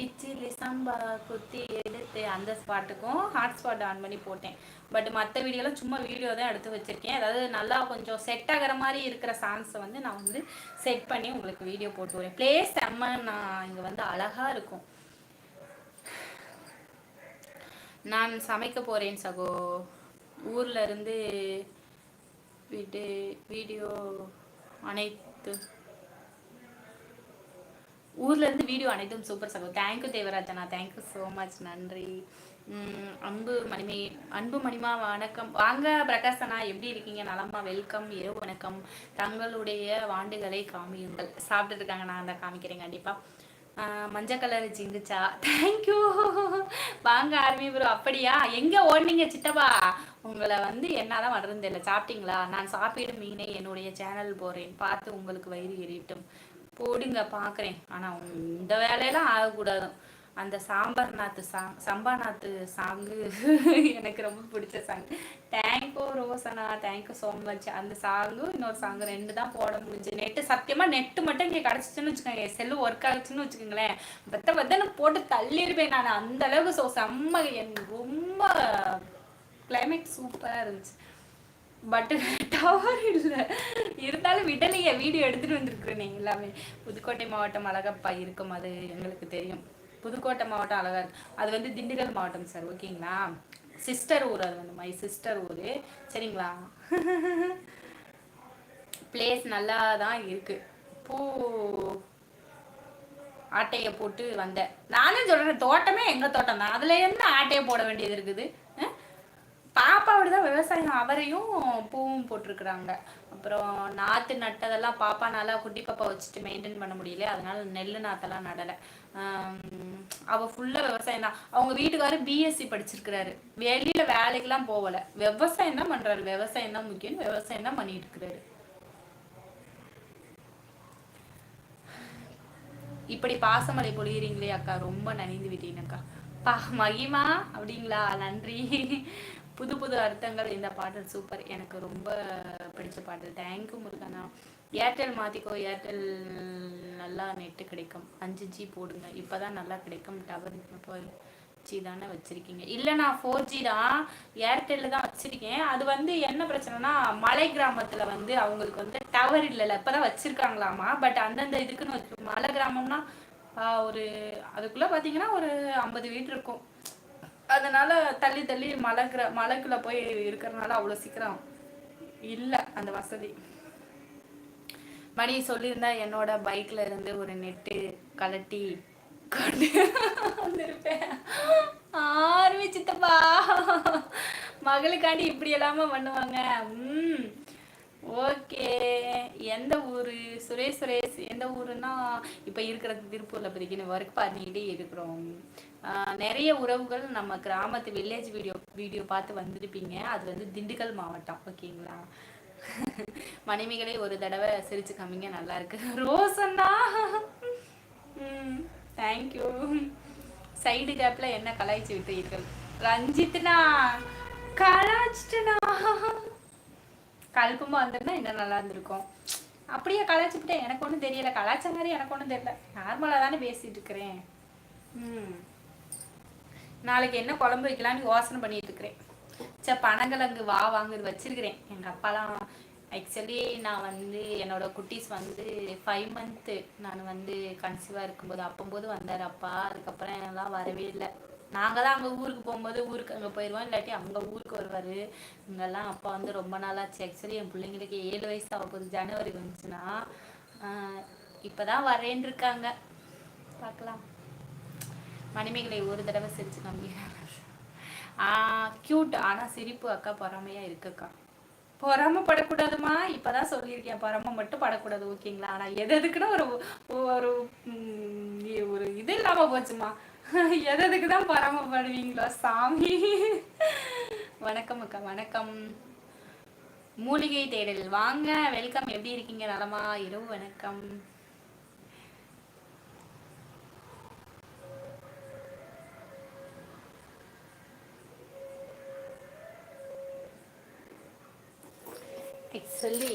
கிச்சிலி சம்பா குத்தி எடுத்து அந்த ஸ்பாட்டுக்கும் ஹாட்ஸ்பாட் ஆன் பண்ணி போட்டேன். பட் மற்ற வீடியோலாம் சும்மா வீடியோ தான் எடுத்து வச்சுருக்கேன். அதாவது நல்லா கொஞ்சம் செட் ஆகிற மாதிரி இருக்கிற சாங்ஸை வந்து நான் வந்து செட் பண்ணி உங்களுக்கு வீடியோ போட்டு வரேன் பிளேஸ் செம்ம நான் இங்கே வந்து அழகாக இருக்கும். நான் சமைக்க போகிறேன் சகோ. ஊரில் இருந்து வீட்டு வீடியோ அனைத்து ஊர்ல இருந்து வீடியோ அனைத்தும் சூப்பர் சகோ. தேங்க்யூ தேவராஜனா. தேங்க்யூ ஸோ மச் நன்றி. அன்பு மணிமே அன்பு மணிமா வணக்கம். வாங்க பிரகாசனா எப்படி இருக்கீங்க? நலமா வெல்கம் இரவு வணக்கம். தங்களுடைய வாண்டுகளை காமியுங்கள். சாப்பிட்டு இருக்காங்க நான் அதை காமிக்கிறேன் கண்டிப்பா. மஞ்சள் கலர் ஜிங்குச்சா தேங்க்யூ வாங்க ஆர்மி ப்ரோ அப்படியா? எங்க ஓடுனீங்க சித்தப்பா? உங்களை வந்து என்னதான் வர்றது தெரியல சாப்பிட்டீங்களா? நான் சாப்பிடும் மீனை என்னுடைய சேனல் போறேன். பார்த்து உங்களுக்கு வயிறு எரியட்டும். போடுங்க பார்க்குறேன் ஆனால் இந்த வேலையெல்லாம் ஆகக்கூடாது. அந்த சாம்பார் நாத்து சாங் சம்பா நாத்து சாங்கு எனக்கு ரொம்ப பிடிச்ச song. Thank you Roshana. Thank you so much அந்த சாங்கும் இன்னொரு சாங் ரெண்டு தான் போட முடிஞ்சு. நெட்டு சத்தியமாக நெட்டு மட்டும் இங்கே கிடச்சிச்சுன்னு வச்சுக்கோங்க. செல்லு ஒர்க் ஆகிடுச்சுன்னு வச்சுக்கோங்களேன். பத்த பத்தன்னு போட்டு தள்ளிடுவேன் நான். அந்த அளவுக்கு ஸோ செம்ம எனக்கு ரொம்ப கிளைமேட் சூப்பராக இருந்துச்சு. பட் டவர் இல்லை. இருந்தாலும் விடலையே வீடியோ எடுத்துட்டு வந்திருக்கிறேனே எல்லாமே. புதுக்கோட்டை மாவட்டம் அழகப்பா இருக்கும் அது எங்களுக்கு தெரியும். புதுக்கோட்டை மாவட்டம் அழகா அது வந்து திண்டுக்கல் மாவட்டம் சார் ஓகேங்களா? சிஸ்டர் ஊர் அது வந்து மை சிஸ்டர் ஊர். சரிங்களா? பிளேஸ் நல்லா தான் இருக்கு. பூ ஆட்டையை போட்டு வந்தேன். நானும் சொல்கிறேன் தோட்டமே எங்கள் தோட்டம் தான் அதுல இருந்து ஆட்டையை போட வேண்டியது இருக்குது? விவசாயம் அவரையும் பூவும் போட்டிருக்கிறாங்க. அப்புறம் நாற்று நட்டதெல்லாம் பாப்பானால குட்டி பாப்பா வச்சுட்டு மெயின்டைன் பண்ண முடியல. அதனால நெல் நாத்தெல்லாம் நடலை. ஆம், அவ ஃபுல்லா விவசாயம் தான். அவங்க வீட்டுக்காரர் பிஎஸ்சி படிச்சிருக்கிறாரு. வெளியில வேலைக்கெல்லாம் போகல. விவசாயம் தான் பண்றாரு. விவசாயம் தான் முக்கியம். விவசாயம் தான் பண்ணிட்டு இருக்கிறாரு இப்படி பாசமலை பொழியிறீங்களே அக்கா. ரொம்ப நனைந்து விட்டீங்கக்கா பா மகிமா. அப்படிங்களா? நன்றி. புது புது அர்த்தங்கள் இந்த பாடல் சூப்பர். எனக்கு ரொம்ப பிடிச்ச பாடல். தேங்க்யூ முருகனா. ஏர்டெல் மாற்றிக்கோ ஏர்டெல் நல்லா நெட்டு கிடைக்கும். அஞ்சு ஜி போடுங்க. இப்பதான் நல்லா கிடைக்கும். டவர் இப்போ ஜி தானே வச்சுருக்கீங்க. இல்லை நான் ஃபோர் ஜி தான் ஏர்டெல்ல தான் வச்சுருக்கேன். அது வந்து என்ன பிரச்சனைனா மலை கிராமத்தில் வந்து அவங்களுக்கு வந்து டவர் இல்லைல்ல. இப்போ தான் வச்சுருக்காங்களாமா? பட் அந்தந்த இதுக்குன்னு வச்சு மலை கிராமம்னா ஒரு அதுக்குள்ளே பார்த்தீங்கன்னா ஒரு ஐம்பது வீடு இருக்கும். அதனால தள்ளி தள்ளி மலை கிர மலைக்குள்ள போய் இருக்கிறதுனால அவ்வளோ சீக்கிரம் இல்லை அந்த வசதி. மணி சொல்லியிருந்தா என்னோட பைக்ல இருந்து ஒரு நெட்டு கலட்டி கொண்டு வந்திருப்பேன். ஆர்வி சித்தப்பா. மகளுக்காண்டி இப்படி எல்லாம பண்ணுவாங்க. உம் ஓகே. எந்த ஊரு? சுரேஷ் சுரேஷ் எந்த ஊருன்னா இப்போ இருக்கிறது திருப்பூர்ல இப்போதைக்கு ஒர்க் பண்ணிக்கிட்டே இருக்கிறோம். ஆஹ் நிறைய உறவுகள் நம்ம கிராமத்து வில்லேஜ் வீடியோ வீடியோ பார்த்து வந்திருப்பீங்க. அது வந்து திண்டுக்கல் மாவட்டம் ஓகேங்களா? மனைவிகளே ஒரு தடவை சிரிச்சு காமிங்க நல்லா இருக்கு. ரோசன்னா தேங்க்யூ சைடு கேப்ல என்ன கலாய்ச்சி விட்டீர்கள்? ரஞ்சித்னா கலாய்ச்சிட்டுனா? கல்பமா வந்திருந்தா இன்னும் நல்லா இருந்திருக்கும். அப்படியே கலாய்ச்சிவிட்டேன் எனக்கு ஒன்றும் தெரியல. கலாய்ச்ச மாதிரி எனக்கு ஒன்றும் தெரியல. நார்மலாக தானே பேசிட்டு இருக்கிறேன். ம். நாளைக்கு என்ன குழம்பு வைக்கலாம்னு யோசனை பண்ணிட்டு இருக்கிறேன். சே பனங்கிழங்கு வா வாங்குறது வச்சிருக்கிறேன். எங்க அப்பாலாம் ஆக்சுவலி நான் வந்து என்னோட குட்டீஸ் வந்து ஃபைவ் மந்த்து நான் வந்து கன்சீவாக இருக்கும்போது அப்பம்போது வந்தார் அப்பா. அதுக்கப்புறம் எல்லாம் வரவே இல்லை. நாங்கள் தான் அங்கே ஊருக்கு போகும்போது ஊருக்கு அங்கே போயிடுவோம் இல்லாட்டி அங்கே ஊருக்கு வருவார். இங்கெல்லாம் அப்பா வந்து ரொம்ப நாளாச்சு. ஆக்சுவலி என் பிள்ளைங்களுக்கு ஏழு வயசு ஆக போகுது. ஜனவரி வந்துச்சுன்னா இப்போ தான் வரேன்னு இருக்காங்க. பார்க்கலாம். மணிமேகலை ஒரு தடவை சிரிச்சு காமிக்கிறாங்க க்யூட் ஆனா சிரிப்பு அக்கா பொறாமையாக இருக்குக்கா. பொறாமப்படக்கூடாதுமா இப்பதான் சொல்லியிருக்கேன். பொறாம மட்டும் படக்கூடாது ஓகேங்களா ஆனா எது எதுக்குன்னு ஒரு ஒரு ஒரு இது இல்லாமல் போச்சுமா? எதுக்கு தான் பரமப்படுவீங்களோ சாமி? வணக்கம் அக்கா வணக்கம். மூலிகை தேடல். வாங்க வெல்கம் எப்படி இருக்கீங்க? நலமா? இரவு வணக்கம். சொல்லி